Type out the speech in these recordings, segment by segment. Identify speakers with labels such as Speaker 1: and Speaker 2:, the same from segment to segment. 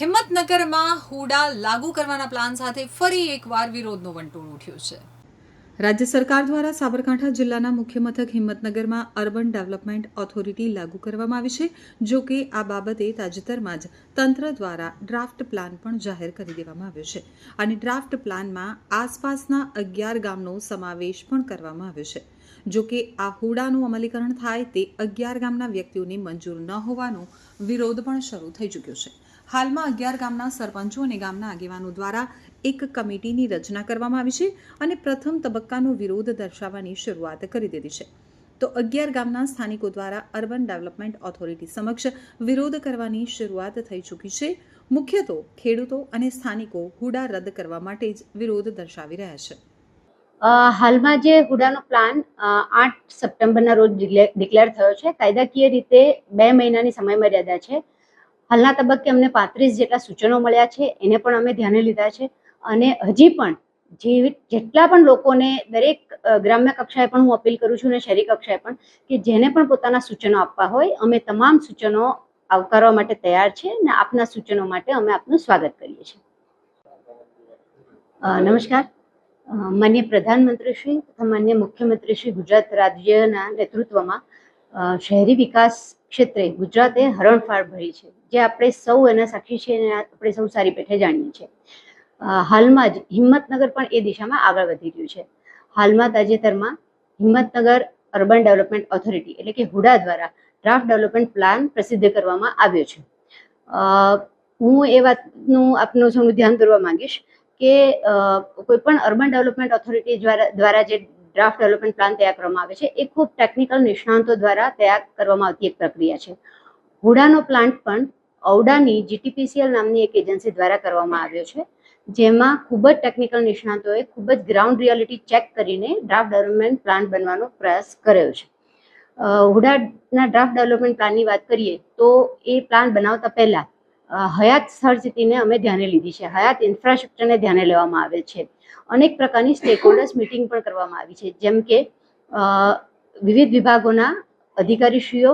Speaker 1: હિંમતનગરમાં હુડા લાગુ કરવાના પ્લાન સાથે ફરી એકવાર વિરોધનો વંટોળ ઉઠ્યો છે. રાજ્ય સરકાર દ્વારા સાબરકાંઠા જિલ્લાના મુખ્ય મથક હિંમતનગરમાં અર્બન ડેવલપમેન્ટ ઓથોરિટી લાગુ કરવામાં આવી છે, જો કે આ બાબતે તાજેતરમાં જ તંત્ર દ્વારા ડ્રાફ્ટ પ્લાન પણ જાહેર કરી દેવામાં આવ્યો છે. અને ડ્રાફ્ટ પ્લાનમાં આસપાસના અગિયાર ગામનો સમાવેશ પણ કરવામાં આવ્યો છે. જો કે આ હુડાનું અમલીકરણ થાય તે અગિયાર ગામના વ્યક્તિઓને મંજૂર ન હોવાનો વિરોધ પણ શરૂ થઈ ચૂક્યો છે. હાલમાં અગિયાર ગામના સરપંચો અને ગામના આગેવાનો દ્વારા એક કમિટીની રચના કરવામાં આવી છે અને પ્રથમ તબક્કાનો વિરોધ દર્શાવવાની શરૂઆત કરી દીધી છે. તો અગિયાર ગામના સ્થાનિકો દ્વારા અર્બન ડેવલપમેન્ટ ઓથોરિટી સમક્ષ વિરોધ કરવાની શરૂઆત થઈ ચૂકી છે. મુખ્યત્વે ખેડૂતો અને સ્થાનિકો હુડા રદ કરવા માટે જ વિરોધ દર્શાવી રહ્યા છે.
Speaker 2: હાલમાં જે હુડાનો પ્લાન આઠ સપ્ટેમ્બરના રોજ ડિક્લેર થયો છે. કાયદાકીય રીતે બે મહિનાની સમયમર્યાદા છે. હાલના તબક્કે અમને પાંત્રીસ જેટલા સૂચનો મળ્યા છે, એને પણ અમે ધ્યાને લીધા છે. અને હજી પણ જેટલા પણ લોકોને દરેક ગ્રામ્ય કક્ષાએ પણ હું અપીલ કરું છું અને શહેરી કક્ષાએ પણ કે જેને પણ પોતાના સૂચનો આપવા હોય, અમે તમામ સૂચનો આવકારવા માટે તૈયાર છે અને આપના સૂચનો માટે અમે આપનું સ્વાગત કરીએ છીએ. નમસ્કાર. માન્ય પ્રધાનમંત્રી શ્રી તથા માન્ય મુખ્યમંત્રી શ્રી ગુજરાત રાજ્યના નેતૃત્વમાં શહેરી વિકાસ ક્ષેત્રે ગુજરાતે હરણફાળ ભરી છે, જે આપણે સૌ એના સાક્ષી છીએ અને આપણે સૌ સારી પેઠે જાણીએ છીએ. હાલમાં જ હિંમતનગર પણ એ દિશામાં આગળ વધી રહ્યું છે. હાલમાં તાજેતરમાં હિંમતનગર અર્બન ડેવલપમેન્ટ ઓથોરિટી એટલે કે હુડા દ્વારા ડ્રાફ્ટ ડેવલપમેન્ટ પ્લાન પ્રસિદ્ધ કરવામાં આવ્યો છે. હું એ વાતનું આપનું સૌનું ધ્યાન દોરવા માંગીશ કે કોઈ પણ અર્બન ડેવલપમેન્ટ ઓથોરિટી દ્વારા દ્વારા જે ડ્રાફ્ટ ડેવલપમેન્ટ પ્લાન તૈયાર કરવામાં આવે છે. એ ખૂબ ટેકનિકલ નિષ્ણાંતો દ્વારા તૈયાર કરવામાં આવતી એક પ્રક્રિયા છે. હુડાનો પ્લાન્ટ પણ ઔડાની જીટીપીસીએલ નામની એક એજન્સી દ્વારા કરવામાં આવ્યો છે, જેમાં ખૂબ જ ટેકનિકલ નિષ્ણાંતોએ ખૂબ જ ગ્રાઉન્ડ રિયાલિટી ચેક કરીને ડ્રાફ્ટ ડેવલપમેન્ટ પ્લાન બનવાનો પ્રયાસ કર્યો છે. હુડાના ડ્રાફ્ટ ડેવલપમેન્ટ પ્લાનની વાત કરીએ તો એ પ્લાન બનાવતા પહેલા હયાત સ્થળ સ્થિતિને અમે ધ્યાને લીધી છે. હયાત ઇન્ફ્રાસ્ટ્રક્ચરને ધ્યાને લેવામાં આવે છે. અનેક પ્રકારની સ્ટેક હોલ્ડર્સ મિટિંગ પણ કરવામાં આવી છે. જેમ કે વિવિધ વિભાગોના અધિકારીશ્રીઓ,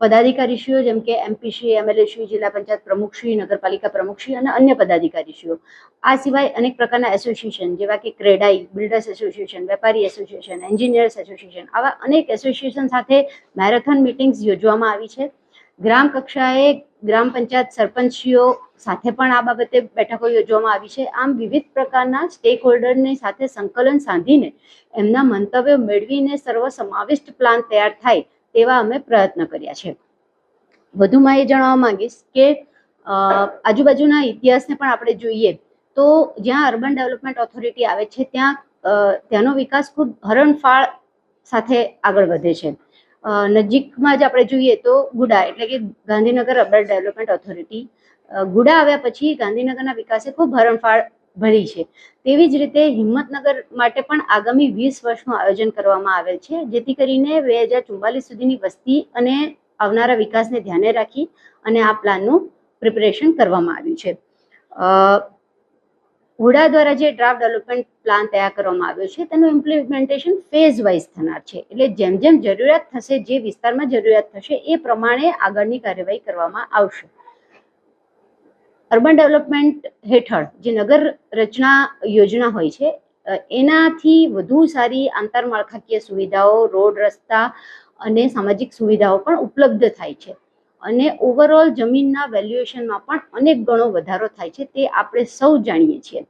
Speaker 2: પદાધિકારીશ્રીઓ, જેમ કે એમપીશ્રી એમએલએશ્રી જિલ્લા પંચાયત પ્રમુખશ્રી નગરપાલિકા પ્રમુખશ્રી અને અન્ય પદાધિકારીશ્રીઓ. આ સિવાય અનેક પ્રકારના એસોસિએશન જેવા કે ક્રેડાઈ બિલ્ડર્સ એસોસિએશન વેપારી એસોસિએશન એન્જિનિયર્સ એસોસિએશન આવા અનેક એસોસિએશન સાથે મેરેથોન મિટિંગ્સ યોજવામાં આવી છે. ગ્રામ કક્ષાએ ગ્રામ પંચાયત સરપંચીઓ સાથે પણ આ બાબતે બેઠકો યોજવામાં આવી છે. આમ વિવિધ પ્રકારના સ્ટેક હોલ્ડરની સાથે સંકલન સાધીને એમના મંતવ્યો મેળવીને સર્વસમાવિષ્ટ પ્લાન તૈયાર થાય તેવા અમે પ્રયત્ન કર્યા છે. વધુમાં એ જણાવવા માંગીશ કે આજુબાજુના ઇતિહાસને પણ આપણે જોઈએ તો જ્યાં અર્બન ડેવલપમેન્ટ ઓથોરિટી આવે છે, ત્યાં ત્યાંનો વિકાસ ખૂબ હરણફાળ સાથે આગળ વધે છે. નજીકમાં જ આપણે જોઈએ તો ગુડા, એટલે કે Gandhinagar urban development authority GUDA આવ્યા પછી ગાંધીનગરના વિકાસે ખૂબ હરણફાળ ભરી છે. તેવી જ રીતે હિંમતનગર માટે પણ આગામી વીસ વર્ષનું આયોજન કરવામાં આવેલ છે, જેથી કરીને બે હજાર ચુમ્માલીસ સુધીની વસ્તી અને આવનારા વિકાસને ધ્યાને રાખી અને આ પ્લાનનું પ્રિપેરેશન કરવામાં આવ્યું છે. હુડા દ્વારા જે ડ્રાફ્ટ ડેવલપમેન્ટ પ્લાન તૈયાર કરવામાં આવ્યો છે, તેનું ઇમ્પ્લિમેન્ટેશન ફેઝ વાઇઝ થનાર છે. એટલે જેમ જેમ જરૂરિયાત થશે, જે વિસ્તારમાં જરૂરિયાત થશે, એ પ્રમાણે આગળની કાર્યવાહી કરવામાં આવશે. અર્બન ડેવલપમેન્ટ હેઠળ જે નગર રચના યોજના હોય છે એનાથી વધુ સારી આંતરમાળખાકીય સુવિધાઓ, રોડ રસ્તા અને સામાજિક સુવિધાઓ પણ ઉપલબ્ધ થાય છે. અને ઓવરઓલ જમીનના વેલ્યુએશનમાં પણ અનેક ગણો વધારો થાય છે તે આપણે સૌ જાણીએ છીએ.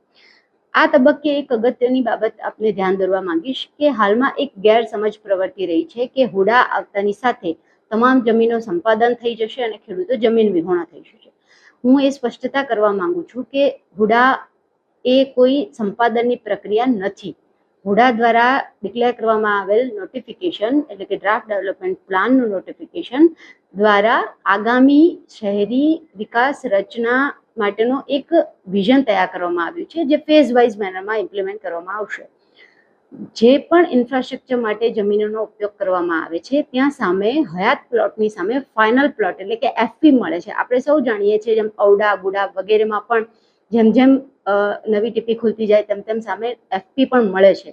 Speaker 2: આ તબક્કે એક અગત્યની બાબત આપને ધ્યાન દોરવા માંગીશ કે હાલમાં એક ગેરસમજ પ્રવર્તી રહી છે કે હુડા આવતાની સાથે તમામ જમીનો સંપાદન થઈ જશે અને ખેડૂતો જમીન વિહોણા થઈ જશે હું એ સ્પષ્ટતા કરવા માંગુ છું કે હુડા એ કોઈ સંપાદનની પ્રક્રિયા નથી. હુડા દ્વારા ડિક્લેર કરવામાં આવેલ નોટિફિકેશન એટલે કે ડ્રાફ્ટ ડેવલપમેન્ટ પ્લાનનું નોટિફિકેશન દ્વારા આગામી શહેરી વિકાસ રચના માટેનો એક વિઝન તૈયાર કરવામાં આવ્યું છે, જે ફેઝ વાઇઝ મેનરમાં ઇમ્પ્લિમેન્ટ કરવામાં આવશે. જે પણ ઇન્ફ્રાસ્ટ્રક્ચર માટે જમીનોનો ઉપયોગ કરવામાં આવે છે, ત્યાં સામે હયાત પ્લોટની સામે ફાઇનલ પ્લોટ એટલે કે એફપી મળે છે. આપણે સૌ જાણીએ છીએ જેમ ઔડા ગુડા વગેરેમાં પણ જેમ જેમ નવી ટીપી ખુલતી જાય તેમ તેમ સામે એફપી પણ મળે છે.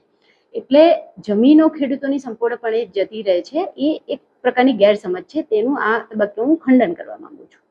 Speaker 2: એટલે જમીનો ખેડૂતોની સંપૂર્ણપણે જતી રહે છે. એ એક પ્રકારની ગેરસમજ છે. તેનું આ તબક્કે હું ખંડન કરવા માંગુ છું.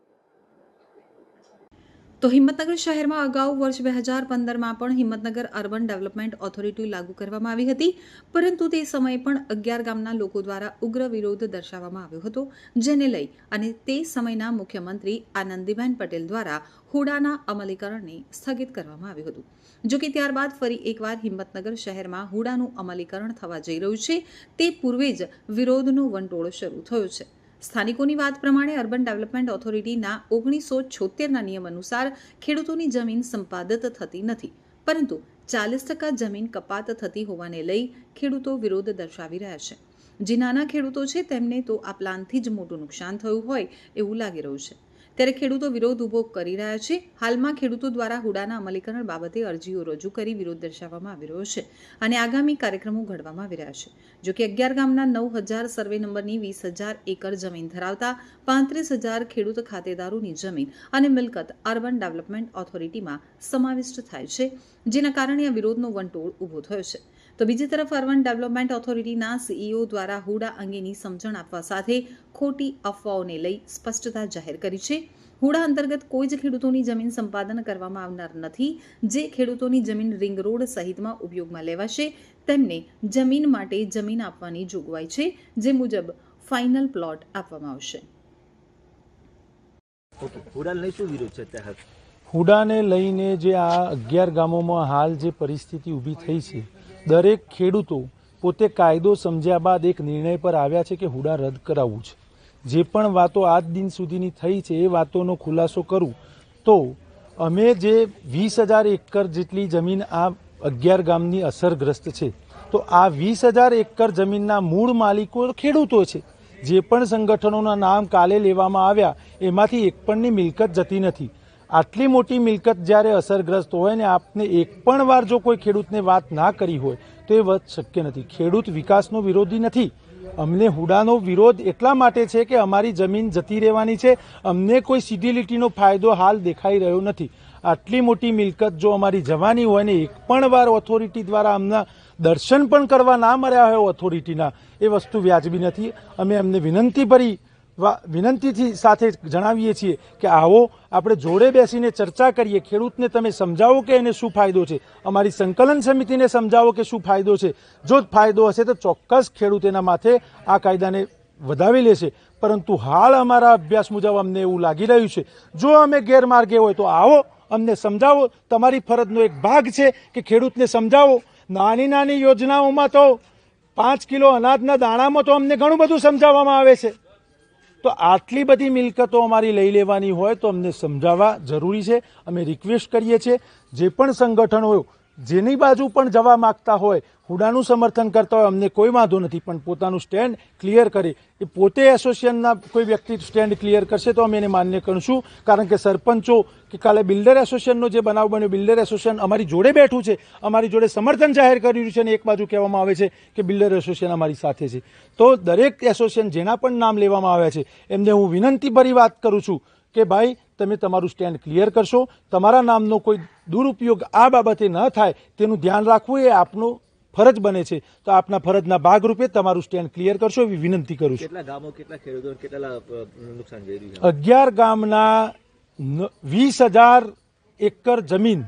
Speaker 1: તો હિંમતનગર શહેરમાં અગાઉ વર્ષ બે હજાર પંદરમાં પણ હિંમતનગર અર્બન ડેવલપમેન્ટ ઓથોરિટી લાગુ કરવામાં આવી હતી, પરંતુ તે સમયે પણ અગિયાર ગામના લોકો દ્વારા ઉગ્ર વિરોધ દર્શાવવામાં આવ્યો હતો, જેને લઈ અને તે સમયના મુખ્યમંત્રી આનંદીબેન પટેલ દ્વારા હુડાના અમલીકરણને સ્થગિત કરવામાં આવ્યું હતું. જો કે ત્યારબાદ ફરી એકવાર હિંમતનગર શહેરમાં હુડાનું અમલીકરણ થવા જઈ રહ્યું છે, તે પૂર્વે જ વિરોધનો વંટોળ શરૂ થયો છે. સ્થાનિકોની વાત પ્રમાણે અર્બન ડેવલપમેન્ટ ઓથોરિટીના ઓગણીસો છોતેરના નિયમ અનુસાર ખેડૂતોની જમીન સંપાદિત થતી નથી, પરંતુ ચાલીસ ટકા જમીન કપાત થતી હોવાને લઈ ખેડૂતો વિરોધ દર્શાવી રહ્યા છે. જે નાના ખેડૂતો છે તેમને તો આ પ્લાનથી જ મોટું નુકસાન થયું હોય એવું લાગી રહ્યું છે. ત્યારે ખેડૂતો વિરોધ ઊભો કરી રહ્યા છે. હાલમાં ખેડૂતો દ્વારા હુડાના અમલીકરણ બાબતે અરજીઓ રજૂ કરી વિરોધ દર્શાવવામાં આવી રહ્યો છે અને આગામી કાર્યક્રમો ઘડવામાં આવી રહ્યા છે. જો કે અગિયાર ગામના નવ હજાર સર્વે નંબરની વીસ હજાર એકર જમીન ધરાવતા પાંત્રીસ હજાર ખેડૂત ખાતેદારોની જમીન અને મિલકત અર્બન ડેવલપમેન્ટ ઓથોરિટીમાં સમાવિષ્ટ થાય છે. જેના કારણે આ વિરોધનો વંટોળ ઊભો થયો છે. તો બીજી તરફ અર્બન ડેવલપમેન્ટ ઓથોરિટીના સીઈઓ દ્વારા હુડા અંગેની સમજણ આપવા સાથે ખોટી અફવાઓને લઈ સ્પષ્ટતા જાહેર કરી છે. હુડા અંતર્ગત કોઈ જ ખેડૂતોની જમીન સંપાદન કરવામાં આવનાર નથી. જે ખેડૂતોની જમીન રિંગ રોડ સહિતમાં ઉપયોગમાં લેવાશે તેમને જમીન માટે જમીન આપવાની જોગવાઈ છે જે મુજબ ફાઇનલ પ્લોટ આપવામાં આવશે.
Speaker 3: ઓકે શું વિરોધ છે
Speaker 4: હુડાને લઈને જે આ અગિયાર ગામોમાં હાલ જે પરિસ્થિતિ ઊભી થઈ છે દરેક ખેડૂતો પોતે કાયદો સમજ્યા બાદ એક નિર્ણય પર આવ્યા છે કે હુડા રદ કરાવવું છે. જે પણ વાતો આજ દિન સુધીની થઈ છે એ વાતોનો ખુલાસો કરું તો અમે જે વીસ હજાર એકર જેટલી જમીન આ અગિયાર ગામની અસરગ્રસ્ત છે, તો આ વીસ હજાર એકર જમીનના મૂળ માલિકો ખેડૂતો છે. જે પણ સંગઠનોના નામ કાલે લેવામાં આવ્યા એમાંથી એક પણની મિલકત જતી નથી. આટલી મોટી મિલકત જ્યારે અસરગ્રસ્ત હોય ને આપને એક પણ વાર જો કોઈ ખેડૂતને વાત ના કરી હોય, તો એ વાત શક્ય નથી. ખેડૂત વિકાસનો વિરોધી નથી. અમને હુડાનો વિરોધ એટલા માટે છે કે અમારી જમીન જતી રહેવાની છે. અમને કોઈ સીધી લીટીનો ફાયદો હાલ દેખાઈ રહ્યો નથી. આટલી મોટી મિલકત જો અમારી જવાની હોય ને એક પણ વાર ઓથોરિટી દ્વારા અમને દર્શન પણ કરવા ના મળ્યા હોય ઓથોરિટીના એ વસ્તુ વ્યાજબી નથી. અમે અમને વિનંતી ભરી વિનંતીથી સાથે જણાવીએ છીએ કે આવો આપણે જોડે બેસીને ચર્ચા કરીએ, ખેડૂતને તમે સમજાવો કે એને શું ફાયદો છે? અમારી સંકલન સમિતિને સમજાવો કે શું ફાયદો છે? જો ફાયદો હશે તો ચોક્કસ ખેડૂત એના માથે આ કાયદાને વધાવી લેશે. પરંતુ હાલ અમારા અભ્યાસ મુજબ અમને એવું લાગી રહ્યું છે, જો અમે ગેરમાર્ગે હોય તો આવો, અમને સમજાવો. તમારી ફરજનો એક ભાગ છે કે ખેડૂતને સમજાવો. નાની નાની યોજનાઓમાં તો પાંચ કિલો અનાજના દાણામાં તો અમને ઘણું બધું સમજાવવામાં આવે છે. તો આટલી બધી મિલકતો અમારી લઈ લેવાની હોય તો અમને સમજાવવા જરૂરી છે. અમે રિક્વેસ્ટ કરીએ છીએ, જે પણ સંગઠનો જેની બાજુ પણ જવા માગતા હોય, હુડાનું સમર્થન કરતા હોય, અમને કોઈ વાંધો નથી. પણ પોતાનું સ્ટેન્ડ ક્લિયર કરે, એ પોતે એસોસિએશનના કોઈ વ્યક્તિ સ્ટેન્ડ ક્લિયર કરશે તો અમે એને માન્ય કરશું. કારણ કે સરપંચો કે કાલે બિલ્ડર એસોસિએશનનો જે બનાવ બન્યો, બિલ્ડર એસોસિએશન અમારી જોડે બેઠું છે, અમારી જોડે સમર્થન જાહેર કર્યું છે અને એક બાજુ કહેવામાં આવે છે કે બિલ્ડર એસોસિએશન અમારી સાથે છે. તો દરેક એસોસિએશન જેના પણ નામ લેવામાં આવ્યા છે, એમને હું વિનંતીભરી વાત કરું છું કે ભાઈ તમે તમારું સ્ટેન્ડ ક્લિયર કરશો. તમારા નામનો કોઈ દુરુપયોગ આ બાબતે ન થાય તેનું ધ્યાન રાખવું એ આપનો ફરજ બને છે. તો આપના ફરજના ભાગરૂપે તમારું સ્ટેન્ડ ક્લિયર કરશો એવી વિનંતી કરું છું.
Speaker 3: કેટલા ગામો કેટલા ખેડૂતો કેટલા નુકસાન જઈ રહ્યું છે?
Speaker 4: અગિયાર ગામના વીસ હજાર એકર જમીન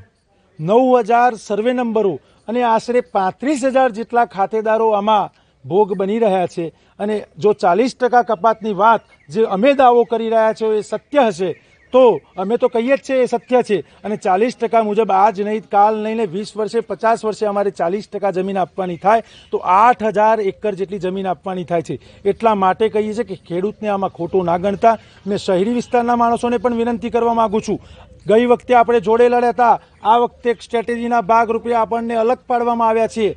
Speaker 4: નવ હજાર સર્વે નંબરો અને આશરે પાંત્રીસ હજાર જેટલા ખાતેદારો આમાં ભોગ બની રહ્યા છે. અને જો ચાલીસ ટકા કપાતની વાત જે અમે દાવો કરી રહ્યા છો એ સત્ય હશે, તો અમે તો કહીએ જ છે એ સત્ય છે. અને ચાલીસ ટકા મુજબ આજ નહીં, કાલ નહીં ને વીસ વર્ષે, પચાસ વર્ષે અમારે ચાલીસ ટકા જમીન આપવાની થાય, તો આઠ હજાર એકર જેટલી જમીન આપવાની થાય છે. એટલા માટે કહીએ છીએ કે ખેડૂતને આમાં ખોટું ના ગણતા. મેં શહેરી વિસ્તારના માણસોને પણ વિનંતી કરવા માગું છું. ગઈ વખતે આપણે જોડે લડ્યા હતા. આ વખતે સ્ટ્રેટેજીના ભાગરૂપે આપણને અલગ પાડવામાં આવ્યા છે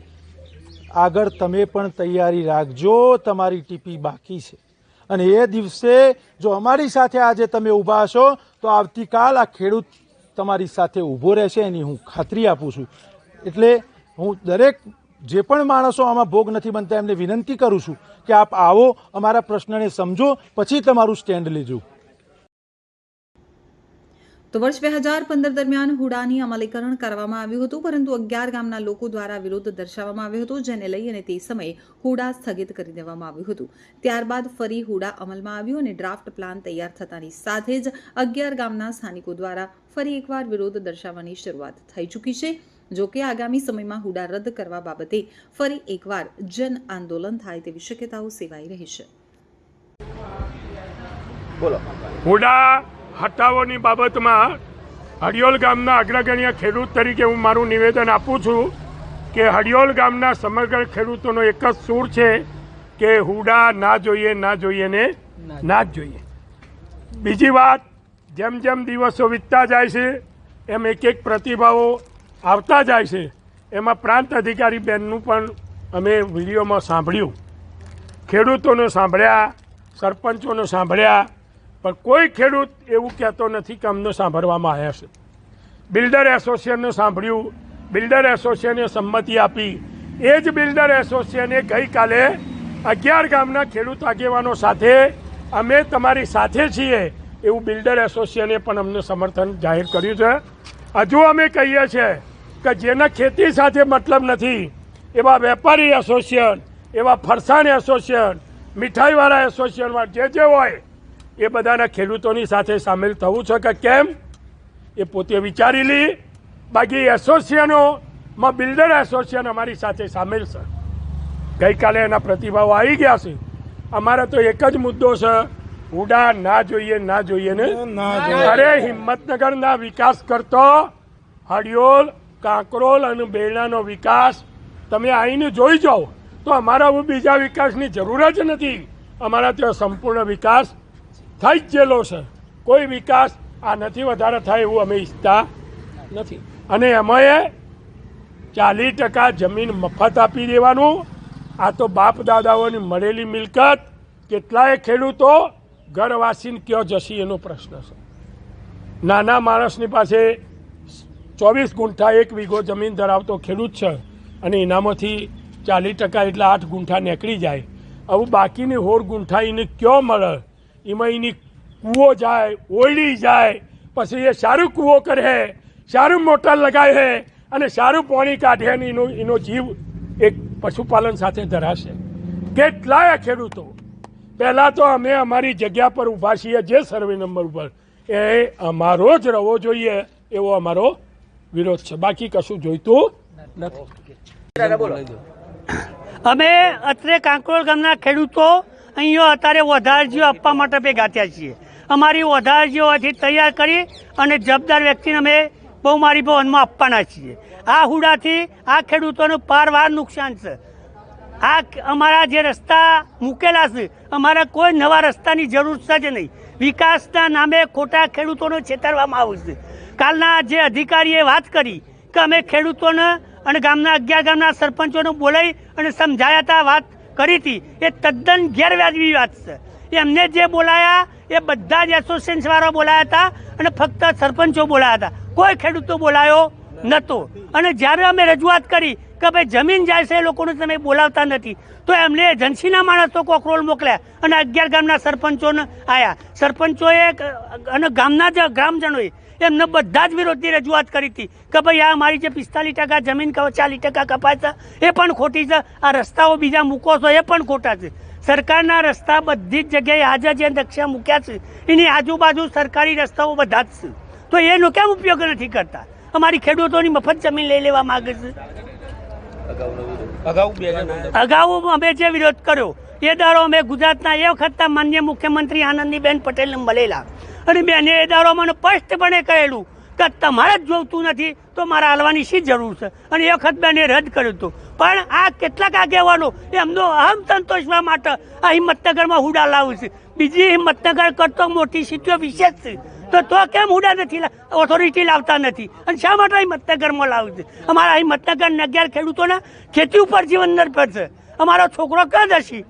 Speaker 4: આગળ તમે પણ તૈયારી રાખજો, તમારી ટીપી બાકી છે. અને એ દિવસે જો અમારી સાથે આજે તમે ઊભા હશો તો આવતીકાલ આ ખેડૂત તમારી સાથે ઊભો રહેશે, એની હું ખાતરી આપું છું. એટલે હું દરેક જે પણ માણસો આમાં ભોગ નથી બનતા, એમને વિનંતી કરું છું કે આપ આવો, અમારા પ્રશ્નને સમજો, પછી તમારું સ્ટેન્ડ લેજો.
Speaker 1: તો વર્ષ બે હજાર પંદર દરમિયાન હુડાની અમલીકરણ કરવામાં આવ્યું હતું પરંતુ અગિયાર ગામના લોકો દ્વારા વિરોધ દર્શાવવામાં આવ્યો હતો જેને લઈ અને તે સમયે હુડા સ્થગિત કરી દેવામાં આવ્યું હતું. ત્યારબાદ ફરી હુડા અમલમાં આવ્યું અને ડ્રાફ્ટ પ્લાન તૈયાર થતાની સાથે જ અગિયાર ગામના સ્થાનિકો દ્વારા ફરી એકવાર વિરોધ દર્શાવવાની શરૂઆત થઈ ચૂકી છે. જો કે આગામી સમયમાં હુડા રદ કરવા બાબતે ફરી એકવાર જન આંદોલન થાય તેવી શક્યતાઓ સેવાઈ રહી છે.
Speaker 3: બોલો.
Speaker 5: હુડા હટાવોની બાબતમાં હડિયોલ ગામના અગ્રગણ્ય ખેડૂત તરીકે હું મારું નિવેદન આપું છું કે હડિયોલ ગામના સમગ્ર ખેડૂતોનો એક જ સૂર છે કે હુડા ના જોઈએ ના જોઈએ ને ના જ જોઈએ. બીજી વાત, જેમ જેમ દિવસો વીતતા જાય છે, એમ એક એક પ્રતિભાવો આવતા જાય છે. એમાં પ્રાંત અધિકારી બેનનું પણ અમે વિડીયોમાં સાંભળ્યું. ખેડૂતોને સાંભળ્યા, સરપંચોને સાંભળ્યા પણ કોઈ ખેડૂત એવું કહેતો નથી કે અમને સાંભળવામાં આવ્યા છે. બિલ્ડર એસોસિએશનને સાંભળ્યું, બિલ્ડર એસોસિએશને સંમતિ આપી. એ જ બિલ્ડર એસોસિએશને ગઈકાલે અગિયાર ગામના ખેડૂત આગેવાનો સાથે, અમે તમારી સાથે છીએ એવું બિલ્ડર એસોસિએશને પણ અમને સમર્થન જાહેર કર્યું છે. હજુ અમે કહીએ છીએ કે જેના ખેતી સાથે મતલબ નથી, એવા વેપારી એસોસિએશન, એવા ફરસાણ એસોસિએશન, મીઠાઈવાળા એસોસિએશનમાં જે જે હોય એ બધાના ખેડૂતોની સાથે સામેલ થવું છે કે કેમ? એ પોતે વિચારી લી. બાકી એસોસિએશનોમાં બિલ્ડર એસોસિએશન અમારી સાથે સામેલ છે. ગઈકાલે એના પ્રતિભાવો આવી ગયા છે. અમારે તો એક જ મુદ્દો છે. હુડા ના જોઈએ ના જોઈએ ને? અરે હિંમતનગરના વિકાસ કરતો હડિયોલ કાંકરોલ અને બેડાનો વિકાસ તમે આવીને જોઈ જાઓ. તો અમારા બીજા વિકાસની જરૂર જ નથી. અમારા ત્યાં સંપૂર્ણ વિકાસ થઈ જ ગયેલો છે. કોઈ વિકાસ આ નથી, વધારે થાય એવું અમે ઈચ્છતા નથી. અને એમાંય ચાલીસ ટકા જમીન મફત આપી દેવાનું. આ તો બાપ દાદાઓની મળેલી મિલકત. કેટલાય ખેડૂતો ઘરવાસીને કયો જશી એનો પ્રશ્ન છે. નાના માણસની પાસે ચોવીસ ગુંઠા એક વીઘો જમીન ધરાવતો ખેડૂત છે અને એનામાંથી ચાલીસ ટકા એટલે આઠ ગુંઠા નીકળી જાય. આવું બાકીની હોર ગુંઠા એને કયો મળે? એમાં એની કૂવો જાય, ઓયડી જાય, પછી એ સારું કૂવો કરે સારું મોટર લગાવે અને સારું પાણી કાઢે અને એનો એનો જીવ એક પશુપાલન સાથે ધરાશે. કેટલાય ખેડૂતો, પહેલાં તો અમે અમારી જગ્યા પર ઊભા છીએ, જે સર્વે નંબર ઉપર. એ અમારો જ રહેવો જોઈએ એવો અમારો વિરોધ છે. બાકી કશું જોઈતું નથી.
Speaker 6: અમે અત્રે કાંકરોળ ગામના ખેડૂતો અહીંયા અત્યારે વધારજીઓ આપવા માટે ભેગા થયા છીએ. અમારી વધારજીઓથી તૈયાર કરી અને જવાબદાર વ્યક્તિને અમે બહુમારી ભવનમાં આપવાના છીએ. આ હુડાથી આ ખેડૂતોનું પારવાર નુકસાન છે. આ અમારા જે રસ્તા મૂકેલા છે, અમારા કોઈ નવા રસ્તાની જરૂર છે જ નહીં. વિકાસના નામે ખોટા ખેડૂતોને છેતરવામાં આવે છે. કાલના જે અધિકારીએ વાત કરી કે અમે ખેડૂતોને અને ગામના અગિયાર ગામના સરપંચોને બોલાવી અને સમજાયા હતા વાત કરી હતી. એ તદ્દન ગેરવાજબી વાત છે. એમને જે બોલાયા, એ બધા જ એસોસિએશન વાળા બોલાયા હતા અને ફક્ત સરપંચો બોલાયા હતા. કોઈ ખેડૂતો બોલાયો નહોતો અને જ્યારે અમે રજૂઆત કરી કે ભાઈ જમીન જાય છે એ લોકોને તમે બોલાવતા નથી, તો એમને એજન્સીના માણસો કોકરોલ મોકલ્યા અને અગિયાર ગામના સરપંચોને આવ્યા સરપંચોએ અને ગામના જ ગ્રામજનોએ એમને બધા જ વિરોધની રજૂઆત કરી હતી કે ભાઈ આ મારી જે પિસ્તાલીસ ટકા જમીન ચાલીસ ટકા કપાય છે એ પણ ખોટી છે. આ રસ્તાઓ બીજા મૂકો છો એ પણ ખોટા છે. સરકારના રસ્તા બધી જ જગ્યાએ આજે જે નકશા મૂક્યા છે એની આજુબાજુ સરકારી રસ્તાઓ બધા જ છે. તો એનો કેમ ઉપયોગ નથી કરતા? અમારી ખેડૂતોની મફત જમીન લઈ લેવા માગે છે. અગાઉ અમે જે વિરોધ કર્યો એ દારો અમે ગુજરાતના એ વખતના માન્ય મુખ્યમંત્રી આનંદીબેન પટેલને મળેલા. અને બેને એ દારો મને સ્પષ્ટપણે કહેલું કે તમારે જ જોઈતું નથી, તો મારે હાલવાની શી જરૂર છે? અને એ વખત બેને રદ કર્યું હતું. પણ આ કેટલાક આગેવાનો એમનો અહમ સંતોષવા માટે આ હિંમતનગરમાં હુડા લાવું છે. બીજી હિંમતનગર કરતો મોટી સીટીઓ વિશેષ છે. તો તો કેમ હુડા નથી ઓથોરિટી લાવતા નથી? અને શા માટે હિંમતનગરમાં લાવું છે? અમારા હિંમતનગર નગર ખેડૂતોના ખેતી ઉપર જીવન નિર્ભર છે. અમારો છોકરો ક્યાં જશે?